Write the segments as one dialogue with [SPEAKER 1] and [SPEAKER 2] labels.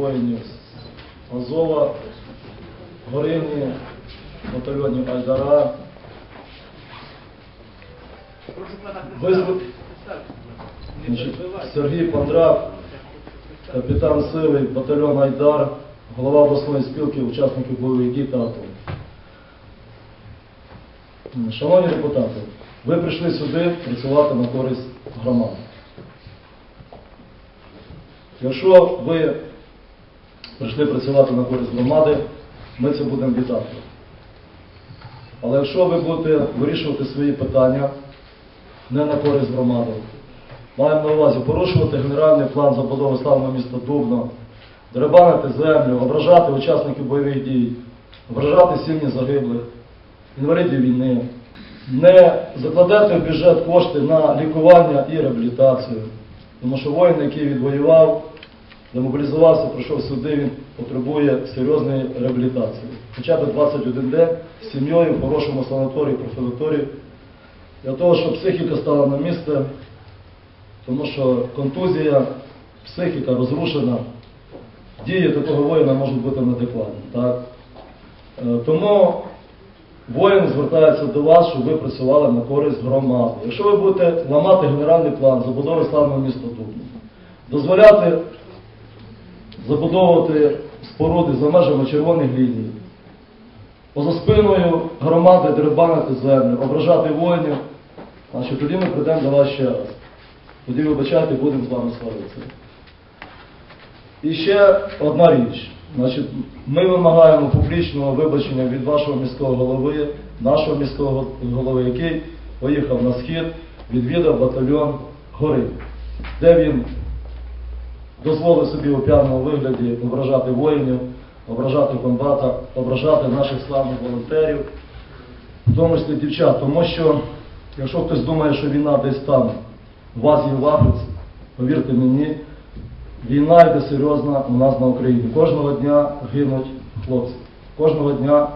[SPEAKER 1] воїнів Азова, Горині, батальйонів Айдара. Значить, Сергій Пандрак, капітан Сивий, батальйон Айдар, голова обласної спілки учасників бойових дій та АТО. Шановні депутати, ви прийшли сюди працювати на користь громади. Якщо ви прийшли працювати на користь громади, ми це будемо вітати. Але якщо ви будете вирішувати свої питання не на користь громади, маємо на увазі порушувати генеральний план забудови славного міста Дубно, дерибанити землю, ображати учасників бойових дій, ображати сім'ї загиблих, інвалідів війни, не закладати в бюджет кошти на лікування і реабілітацію. Тому що воїн, який відвоював, демобілізувався, прийшов сюди, він потребує серйозної реабілітації. Хоча б 21 день з сім'єю в хорошому санаторії, профілаторії, для того, щоб психіка стала на місце, тому що контузія, психіка розрушена, дії такого воїна можуть бути неадекватні. Так? Е, Тому воїн звертається до вас, щоб ви працювали на користь громади. Якщо ви будете ламати генеральний план забудови славного міста Дубно, дозволяти забудовувати споруди за межами червоних ліній, поза спиною громади дерибанити землю, ображати воїнів, значить тоді ми прийдемо до вас ще раз. Тоді, вибачайте, будемо з вами сваритися. І ще одна річ. Значить, ми вимагаємо публічного вибачення від вашого міського голови, нашого міського голови, який поїхав на схід, відвідав батальйон Гори, де він дозволив собі у п'яному вигляді ображати воїнів, ображати комбата, ображати наших славних волонтерів, в тому числі дівчат. Тому що, якщо хтось думає, що війна десь там, в Азії, в Африці, повірте мені, війна йде серйозна у нас на Україні. Кожного дня гинуть хлопці. Кожного дня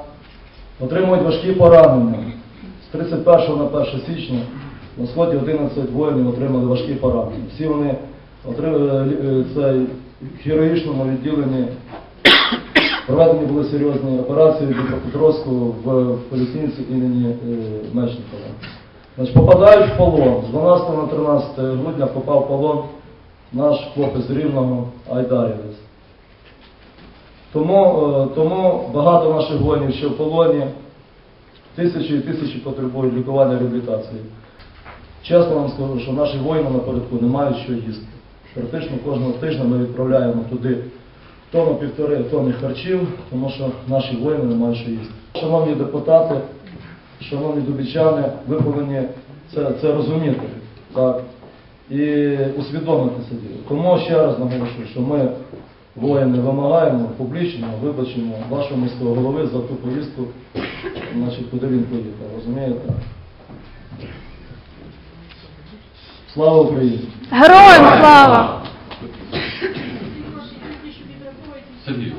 [SPEAKER 1] отримують важкі поранення. З 31 на 1 січня на сході 11 воїнів отримали важкі поранення. Всі вони е, це в хірургічному відділенні. Проведені були серйозні операції в Дніпропетровську в, поліклініці імені е, Мечникова. Значить, попадають в полон. З 12 на 13 грудня попав в полон наш хлопець Рівного Айдарівець. Тому, е, тому багато наших воїнів ще в полоні, тисячі і тисячі потребують лікування реабілітації. Чесно вам скажу, що наші воїни напередку не мають що їсти. Практично кожного тижня ми відправляємо туди тонну півтори тонни харчів, тому що наші воїни не мають що їсти. Шановні депутати, шановні дубічани, ви повинні це, це розуміти. Так? і усвідомити собі. Тому ще раз наголошую, що ми, воїни, вимагаємо публічного вибачення вашого міського голови за ту повістку, значить, куди він поїхав. Розумієте? Слава Україні!
[SPEAKER 2] Героям слава!
[SPEAKER 3] Сергій,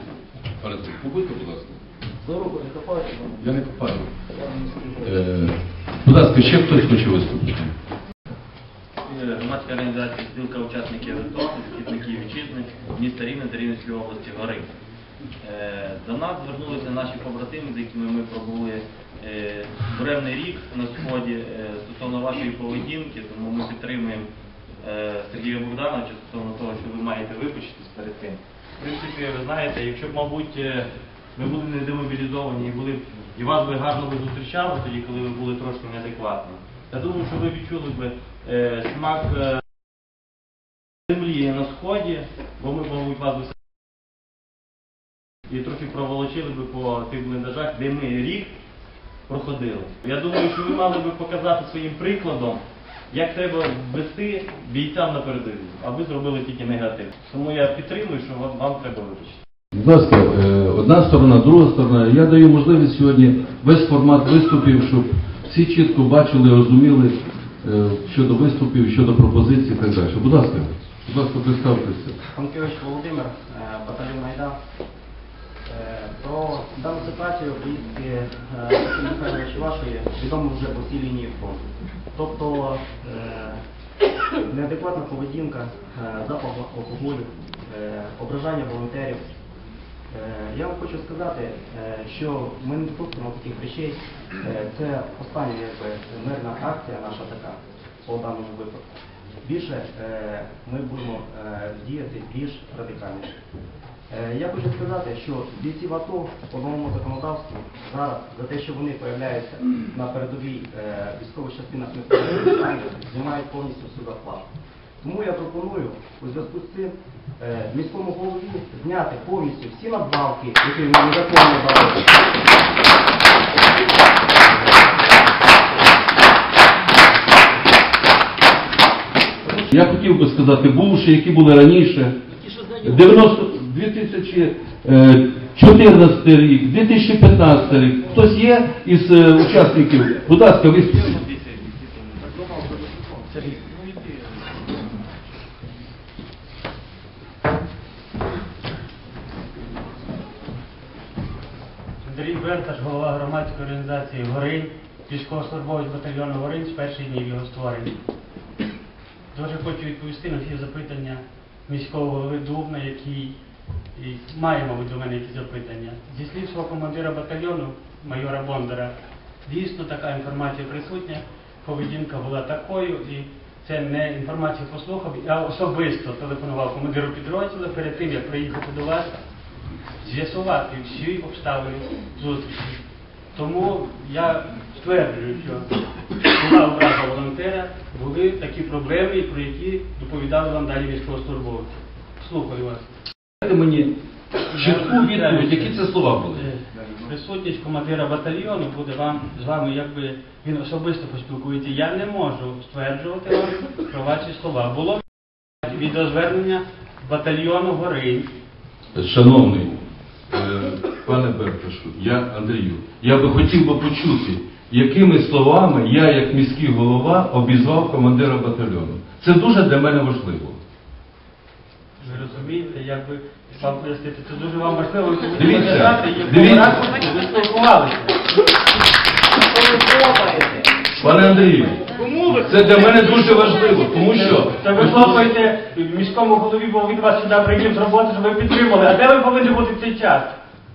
[SPEAKER 3] перед цим побудьте, будь ласка.
[SPEAKER 1] Руку не хапайте.
[SPEAKER 3] Я не копаю. Е, будь ласка, ще хтось хоче виступити?
[SPEAKER 4] Е, Громадська організація спілка учасників АТО, захисників вітчизни, міста Рівне та Рівненської області Гори. Е, До нас звернулися наші побратими, з якими ми пробули е, буремний рік на сході е, стосовно вашої поведінки, тому ми підтримуємо Сергія Богдановича стосовно того, що ви маєте вибачитись перед тим. В принципі, ви знаєте, якщо б, мабуть, ми були не демобілізовані і були б- і вас би гарно би зустрічали тоді, коли ви були трошки неадекватні. Я думаю, що ви відчули б смак землі на сході, бо ми, мабуть, вас і трохи проволочили би по тих бліндажах, де ми рік проходили. Я думаю, що ви мали би показати своїм прикладом, як треба вести бійцям на передовій, а ви зробили тільки негатив. Тому я підтримую, що вам, вам треба вибачити.
[SPEAKER 3] Будь ласка, е, одна сторона, друга сторона. Я даю можливість сьогодні весь формат виступів, щоб всі чітко бачили, розуміли е, щодо виступів, щодо пропозицій і так далі. Будь ласка, будь ласка, представтеся.
[SPEAKER 5] Панкевич Володимир, е, батальйон Майдан. Е, Про дану ситуацію поїздки е, вашої відомо вже по всій лінії фронту. Тобто е, неадекватна поведінка, запах алкоголю, ображання волонтерів. Я вам хочу сказати, що ми не допустимо таких речей. Це остання якби, мирна акція наша така по даному випадку. Більше ми будемо діяти більш радикальніше. Е, Я хочу сказати, що бійці в АТО по новому законодавству зараз за те, що вони появляються на передовій е, військових частинах міського знімають повністю всю зарплату. Тому я пропоную у зв'язку з цим е, міському голові зняти повністю всі надбавки, які ми незаконно дали.
[SPEAKER 3] Я хотів би сказати, бувши, які були раніше, 90, 2014 рік, 2015 рік. Хтось є із е, учасників? Будь ласка, виступіть.
[SPEAKER 6] Андрій Берташ, голова громадської організації Горинь, військовослужбовець батальйону Горинь з перших днів його створення. Дуже хочу відповісти на всі запитання міського голови Дубна, який і має, мабуть, до мене якісь запитання. Зі слів свого командира батальйону, майора Бондара, дійсно така інформація присутня, поведінка була такою, і це не інформацію послухав. Я особисто телефонував командиру підрозділу перед тим, як приїхати до вас з'ясувати всі обставини зустрічі. Тому я стверджую, що була образа волонтера, були такі проблеми, про які доповідали вам далі військовослужбовці. Слухаю вас.
[SPEAKER 3] Дайте мені чітку відповідь, які це слова були.
[SPEAKER 6] Е, Присутність командира батальйону буде вам з вами, якби він особисто поспілкується. Я не можу стверджувати вам про ваші слова. Було відеозвернення батальйону Горинь.
[SPEAKER 3] Шановний е, пане Беркашу, я Андрію, я би хотів би почути, якими словами я, як міський голова, обізвав командира батальйону. Це дуже для мене важливо.
[SPEAKER 6] Розумієте, як би вам пояснити, це дуже вам важливо, ви
[SPEAKER 3] Дивіться, дивіться.
[SPEAKER 6] ви спілкувалися.
[SPEAKER 3] Пане Андрію, це для мене дуже важливо, тому що
[SPEAKER 6] Та ви хлопаєте міському голові, бо він вас сюди прийняв з роботи, щоб ви підтримали. А де ви повинні бути в цей час?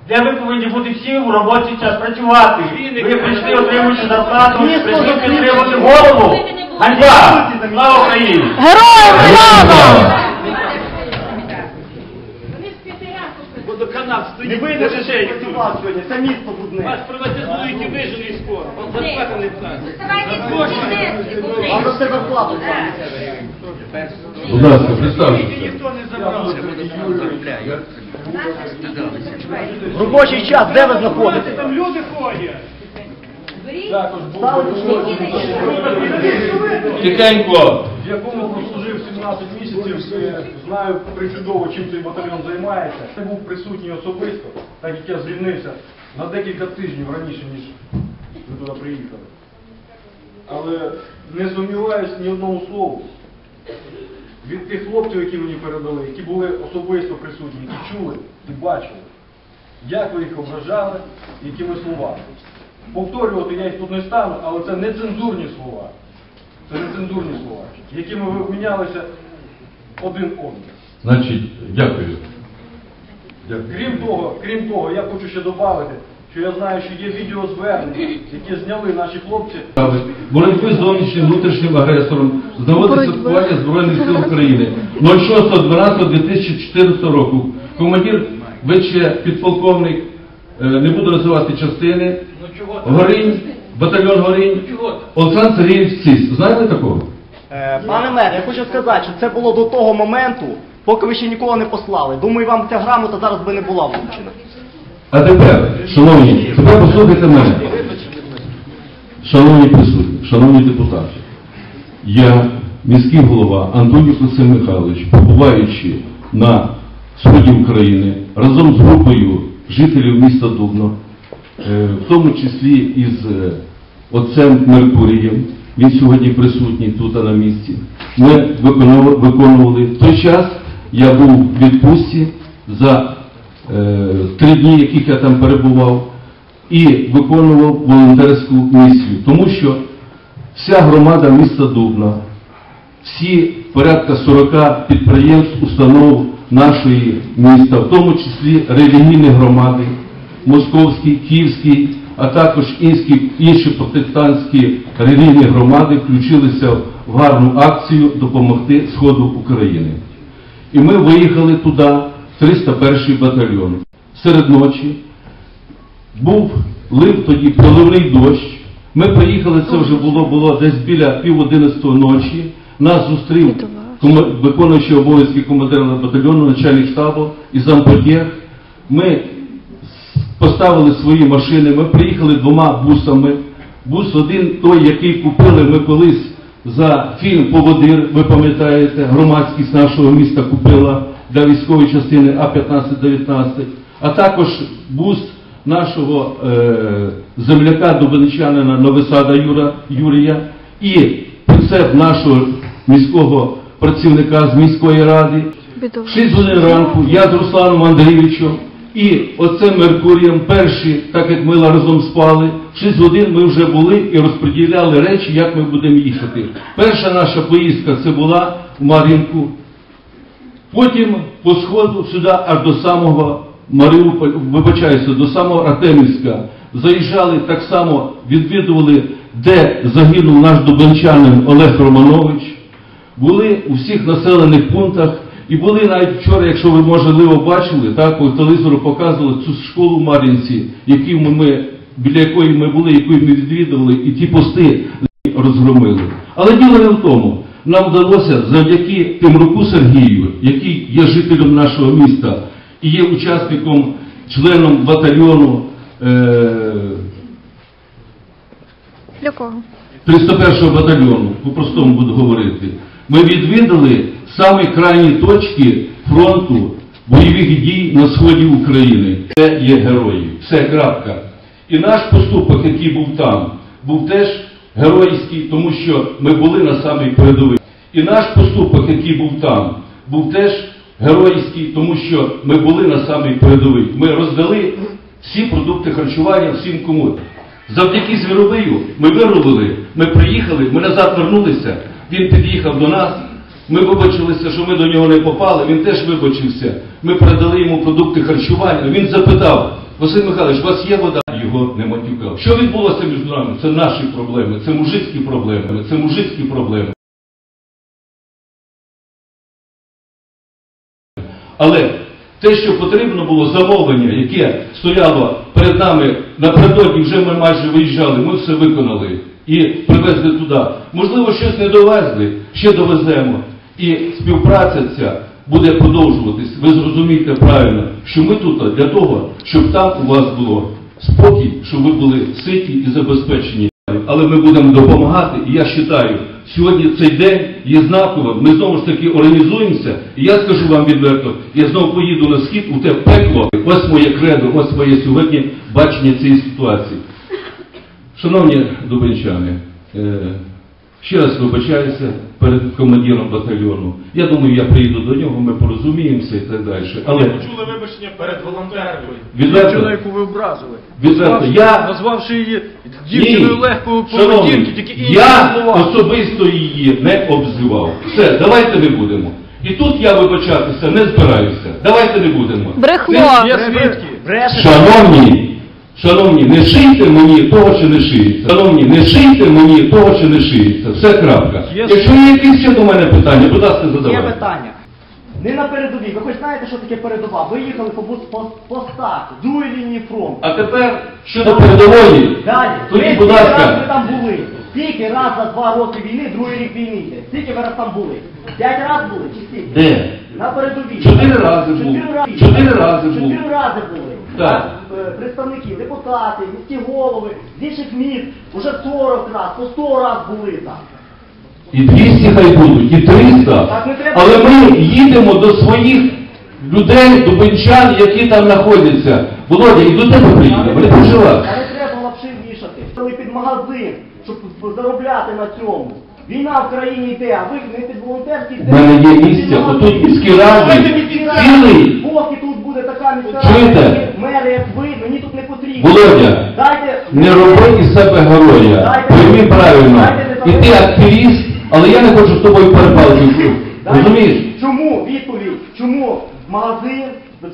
[SPEAKER 6] Де ви повинні бути всі в робочий час працювати? Ви прийшли отримуючи зарплату, прийшли підтримати голову. Ганьба! Слава Україні!
[SPEAKER 2] Героям слава!
[SPEAKER 5] Не вийде ще працювати сьогодні, це місто брудне.
[SPEAKER 7] Вас приватизують і виженуть скоро. Вам зарплата не платять.
[SPEAKER 5] Вам росте зарплату.
[SPEAKER 3] Будь ласка, представтеся.
[SPEAKER 7] Ніхто не забрав.
[SPEAKER 5] В робочий час, де ви знаходитесь?
[SPEAKER 7] Там люди ходять.
[SPEAKER 3] Тихенько.
[SPEAKER 8] в якому прослужив 17 місяців, е, знаю причудово, чим цей батальйон займається. Я був присутній особисто, так як я звільнився на декілька тижнів раніше, ніж ви туди приїхали. Але не сумніваюсь ні одному слову. Від тих хлопців, які мені передали, які були особисто присутні, які чули і бачили, як ви їх ображали, якими словами. Повторювати я їх тут не стану, але це нецензурні слова. Це нецензурні слова, якими ви обмінялися один одним.
[SPEAKER 3] Значить, дякую. Дякую.
[SPEAKER 8] Крім того, крім того, я хочу ще додати, що я знаю, що є відеозвернення, які зняли наші хлопці.
[SPEAKER 3] Боротьби з зовнішнім внутрішнім агресором з святкування Збройних сил України 06.12.2014 року. Командир ВЧ, підполковник, е, не буду називати частини, Горинь, батальйон Горинь, Олександр Сергійович Сіс. Знаєте такого?
[SPEAKER 5] Е, Пане мер, я хочу сказати, що це було до того моменту, поки ви ще нікого не послали. Думаю, вам ця грамота зараз би не була вручена.
[SPEAKER 3] А тепер, шановні, тепер послухайте мене. Шановні присутні, шановні депутати, я, міський голова Антоній Максим Михайлович, побуваючи на сході України разом з групою жителів міста Дубно, е, в тому числі із е, отцем Меркурієм, він сьогодні присутній тут на місці. Ми виконували, в той час, я був в відпустці за е, три дні, яких я там перебував, і виконував волонтерську місію, тому що вся громада міста Дубна, всі порядка 40 підприємств, установ, нашої міста, в тому числі релігійні громади, московські, київські, а також інші, інші протестантські релігійні громади включилися в гарну акцію допомогти Сходу України. І ми виїхали туди, 301 батальйон. Серед ночі був лив тоді проливний дощ. Ми приїхали, це вже було, було десь біля пів одинадцятої ночі. Нас зустрів виконуючий обов'язки командира батальйону, начальник штабу і зампотєх. Ми поставили свої машини, ми приїхали двома бусами. Бус один, той, який купили ми колись за фільм Поводир, ви пам'ятаєте, громадськість нашого міста купила для військової частини А-15-19, а також бус нашого е, земляка дубинчанина Новисада Юра, Юрія і прицеп нашого міського працівника з міської ради. 6 годин ранку я з Русланом Андрійовичем і оцим Меркурієм перші, так як ми разом спали, в 6 годин ми вже були і розподіляли речі, як ми будемо їхати. Перша наша поїздка це була в Мар'їнку, потім по сходу сюди аж до самого Маріуполя, вибачаюся, до самого Артемівська. Заїжджали так само, відвідували, де загинув наш дубенчанин Олег Романович були у всіх населених пунктах і були навіть вчора, якщо ви можливо бачили, так по телевізору показували цю школу в Мар'їнці, ми, біля якої ми були, яку ми відвідували, і ті пости розгромили. Але діло не в тому. Нам вдалося завдяки Тимруку Сергію, який є жителем нашого міста і є учасником, членом батальйону. Е-
[SPEAKER 2] Для кого?
[SPEAKER 3] 301 батальйону, по-простому буду говорити, ми відвідали самі крайні точки фронту бойових дій на сході України. Це є герої. Все, крапка. І наш поступок, який був там, був теж геройський, тому що ми були на самій передовій. І наш поступок, який був там, був теж геройський, тому що ми були на самій передовій. Ми роздали всі продукти харчування всім кому. Завдяки Звіробию ми виробили, ми приїхали, ми назад вернулися, він під'їхав до нас, ми вибачилися, що ми до нього не попали, він теж вибачився. Ми передали йому продукти харчування. Він запитав, Василь Михайлович, у вас є вода? Його не матюкав. Що відбулося між нами? Це наші проблеми, це мужицькі проблеми, це мужицькі проблеми. Але те, що потрібно було замовлення, яке стояло перед нами напередодні, вже ми майже виїжджали, ми все виконали і привезли туди. Можливо, щось не довезли, ще довеземо. І співпраця ця буде продовжуватись. Ви зрозумієте правильно, що ми тут для того, щоб там у вас було спокій, щоб ви були ситі і забезпечені. Але ми будемо допомагати, і я вважаю, сьогодні цей день є знаковим. Ми знову ж таки організуємося, і я скажу вам відверто, я знову поїду на схід у те пекло. Ось моє кредо, ось моє сьогодні бачення цієї ситуації. Шановні дубенчани, е, ще раз вибачаюся перед командиром батальйону. Я думаю, я приїду до нього, ми порозуміємося і так далі. Але
[SPEAKER 8] Чули вибачення перед волонтеркою. Дівчину, яку ви образили.
[SPEAKER 3] Відверто,
[SPEAKER 8] Назвавши-
[SPEAKER 3] я-
[SPEAKER 8] Назвавши її дівчиною легкою поведінки, тільки інші
[SPEAKER 3] я особисто її не обзивав. Все, давайте не будемо. І тут я вибачатися не збираюся. Давайте не будемо.
[SPEAKER 2] Брехло.
[SPEAKER 8] Є свідки.
[SPEAKER 3] Шановні, шановні, не шийте мені того, що не шиється. Шановні, не шийте мені того, що не шиється. Все крапка.
[SPEAKER 8] Є
[SPEAKER 3] Якщо є якісь ще до мене питання, будь ласка,
[SPEAKER 5] Є
[SPEAKER 3] задавайте.
[SPEAKER 5] питання. Не на передовій. Ви хоч знаєте, що таке передова? Ви їхали по бус- по постах, другої лінії фронту.
[SPEAKER 3] А тепер щодо передової.
[SPEAKER 5] Далі.
[SPEAKER 3] Тоді,
[SPEAKER 5] Ви
[SPEAKER 3] будь
[SPEAKER 5] скільки раз
[SPEAKER 3] ласка.
[SPEAKER 5] ви там були? Скільки раз за два роки війни, другий рік війни йде? Скільки ви раз там були? П'ять раз були чи скільки?
[SPEAKER 3] Де?
[SPEAKER 5] На передовій.
[SPEAKER 3] Чотири рази був.
[SPEAKER 5] Чотири рази.
[SPEAKER 3] Чотири рази був.
[SPEAKER 5] Чотири рази були.
[SPEAKER 3] Так.
[SPEAKER 5] Е, Представники, депутати, міські голови, з інших міст уже 40 раз, по 100 раз були там.
[SPEAKER 3] І 200 хай будуть, і 300.
[SPEAKER 5] Так не треба.
[SPEAKER 3] Але ми їдемо до своїх людей, дубенчан, які там знаходяться. Володя, і до тебе приїдемо, не переживай.
[SPEAKER 5] А не треба лапши вішати. Стали під магазин, щоб заробляти на цьому. Війна в країні йде, а ви не під волонтерський
[SPEAKER 3] У мене є місце, отут міські ради, цілий.
[SPEAKER 5] Така міська
[SPEAKER 3] Чуєте?
[SPEAKER 5] мери, як ви, мені тут не потрібно.
[SPEAKER 3] Володя,
[SPEAKER 5] Дайте...
[SPEAKER 3] Не роби із себе героя. Прийми правильно. І ти активіст, але я не хочу з тобою перепалки.
[SPEAKER 5] Дайте-
[SPEAKER 3] Розумієш?
[SPEAKER 5] Чому відповідь? Чому магазин,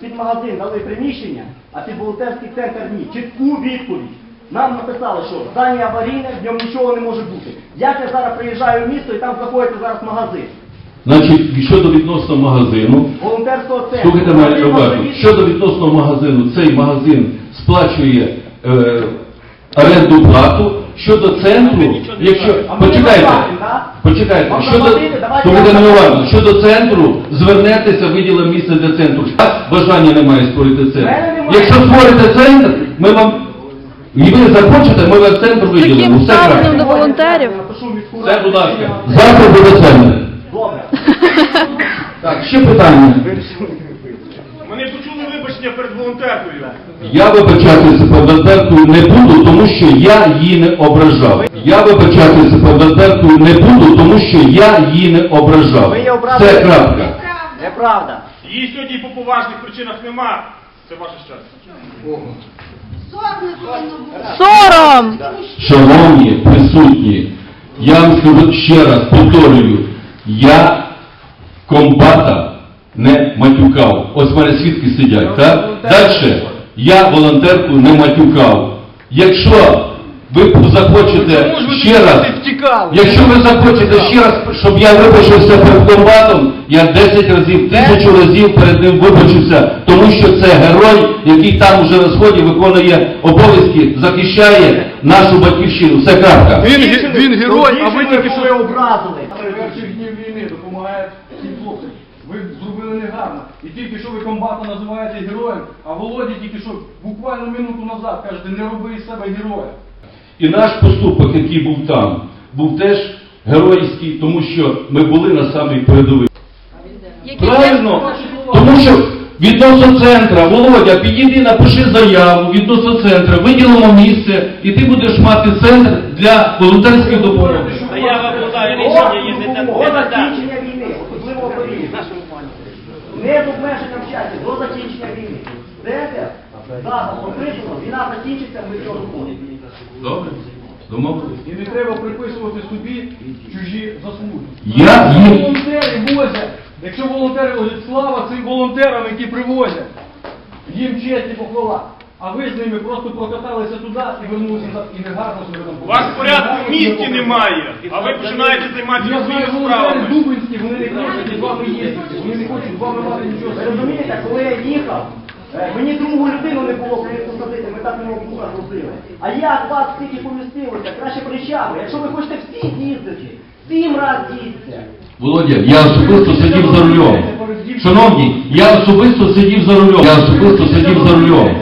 [SPEAKER 5] під магазин дали приміщення, а під волонтерський центр ні. Чітку відповідь. Нам написали, що здання аварійне, в ньому нічого не може бути. Як я зараз приїжджаю в місто і там знаходиться зараз магазин?
[SPEAKER 3] Значить, щодо відносно магазину, слухайте мене уважно, щодо відносно магазину, цей магазин сплачує е, оренду плату. Щодо центру, якщо почекайте, почекайте, щодо слухайте мене уважно, щодо центру, звернетеся, виділимо місце для центру. Так, бажання немає створити центр. Якщо створите центр, ми вам і ви захочете, ми вам центр виділимо.
[SPEAKER 2] таким
[SPEAKER 3] Все
[SPEAKER 2] ставленням до волонтерів.
[SPEAKER 3] Все, будь ласка. Завтра буде центр. Так, ще питання.
[SPEAKER 8] Ми не почули вибачення перед волонтеркою.
[SPEAKER 3] Я вибачатися перед волонтеркою не буду, тому що я її не ображав. Я вибачатися перед волонтеркою не буду, тому що я її не ображав.
[SPEAKER 5] Її образили.
[SPEAKER 3] Це крапка.
[SPEAKER 5] Неправда.
[SPEAKER 8] Її сьогодні по поважних причинах нема. Це ваше щастя.
[SPEAKER 2] Сором!
[SPEAKER 3] Шановні присутні, я вам скажу ще раз, повторюю, я комбата не матюкав. Ось в мене свідки сидять, так? Далі. Я волонтерку не матюкав. Якщо ви захочете ще раз, якщо ви захочете ще раз, щоб я вибачився перед комбатом, я 10 разів, тисячу разів перед ним вибачився, тому що це герой, який там уже на сході виконує обов'язки, захищає нашу батьківщину. Все крапка.
[SPEAKER 8] Він, він герой, а ви тільки що...
[SPEAKER 5] образили.
[SPEAKER 8] перших днів війни допомагає цим хлопцям. Ви зробили негарно. І тільки що ви комбата називаєте героєм, а Володя тільки що буквально минуту назад кажете, не роби із себе героя.
[SPEAKER 3] І наш поступок, який був там, був теж геройський, тому що ми були на самій передовій. Правильно? Тому що відносно центра, Володя, підійди, напиши заяву відносно центра, виділимо місце, і ти будеш мати центр для волонтерської допомоги.
[SPEAKER 7] Заява була, рішення є не
[SPEAKER 5] до
[SPEAKER 7] те- не те.
[SPEAKER 5] закінчення війни, особливо періоду. Не з обмеженням в часі, до закінчення війни. Знаєте, зараз війна закінчиться, ми цього.
[SPEAKER 3] Добре? Домовились?
[SPEAKER 8] І не треба приписувати собі чужі заслуги.
[SPEAKER 3] Я
[SPEAKER 8] Волонтери возять. Якщо волонтери возять, слава цим волонтерам, які привозять. Їм честь і похвала. А ви з ними просто прокаталися туди і вернулися назад. І негарно себе там
[SPEAKER 9] У вас порядку в місті немає, а ви починаєте займатися
[SPEAKER 8] Я знаю
[SPEAKER 9] своїми
[SPEAKER 8] волонтери
[SPEAKER 9] справами.
[SPEAKER 8] Дубинські, вони не хочуть з вами їздити. Вони не хочуть з вами мати нічого.
[SPEAKER 5] Ви розумієте, коли я їхав, мені другу людину не було коли посадити, ми так не робили. А як вас стільки помістилося, краще причави. Якщо ви хочете всі їздити, сім раз їздьте.
[SPEAKER 3] Володя, я особисто сидів за рулем. Шановні, я особисто сидів за рулем. Я особисто сидів за рулем.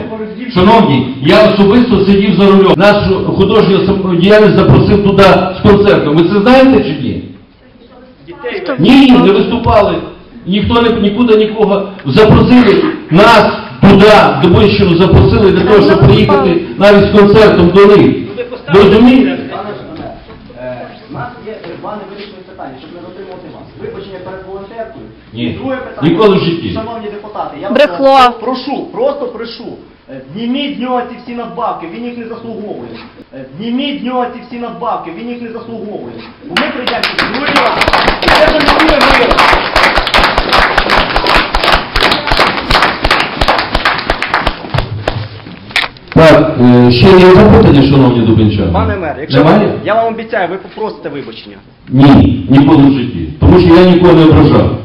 [SPEAKER 3] Шановні, я особисто сидів за рулем. Нашу художню сам- діяльність запросив туди з концертом. Ви це знаєте чи ні? Ні, не виступали. Ніхто не нікуди нікого запросили нас туди, до Бойщину запросили для того, щоб приїхати навіть з концертом до них. Ви розумієте?
[SPEAKER 5] У нас є два невирішені питання, щоб не затримувати вас. Вибачення перед волонтеркою.
[SPEAKER 3] Ні,
[SPEAKER 5] І друге питання.
[SPEAKER 3] ніколи в житті.
[SPEAKER 5] Шановні депутати, я вас
[SPEAKER 2] Брехло.
[SPEAKER 5] прошу, просто прошу. е, Зніміть з нього ці всі надбавки, він їх не заслуговує. Е, Зніміть з нього ці всі надбавки, він їх не заслуговує. Бо ми прийдемо. І Це вже не буде мир.
[SPEAKER 3] Так, е, ще є запитання, шановні дубинчани?
[SPEAKER 5] Пане мер, якщо ви, я вам обіцяю, ви попросите вибачення.
[SPEAKER 3] Ні, ніколи в житті. Тому що я нікого не ображав.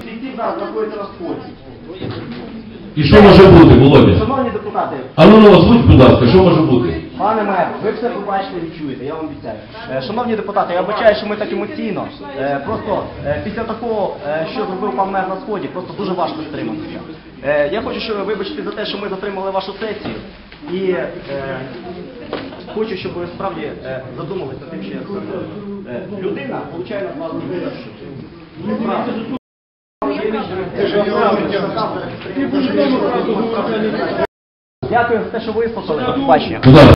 [SPEAKER 3] І що може бути, Володя?
[SPEAKER 5] Шановні депутати,
[SPEAKER 3] А ну ну озвуть, будь ласка, що може бути?
[SPEAKER 5] Пане мер, ви все побачите і відчуєте, я вам обіцяю. Е, Шановні депутати, я вибачаю, що ми так емоційно. Е, Просто е, після такого, е, що зробив пан мер на сході, просто дуже важко стриматися. Е, Я хочу, щоб ви вибачити за те, що ми затримали вашу сесію. І е, хочу, щоб ви справді е, задумалися тим, що я сказав. Е, Людина получає на вас Дякую за те, що вислухали. До побачення.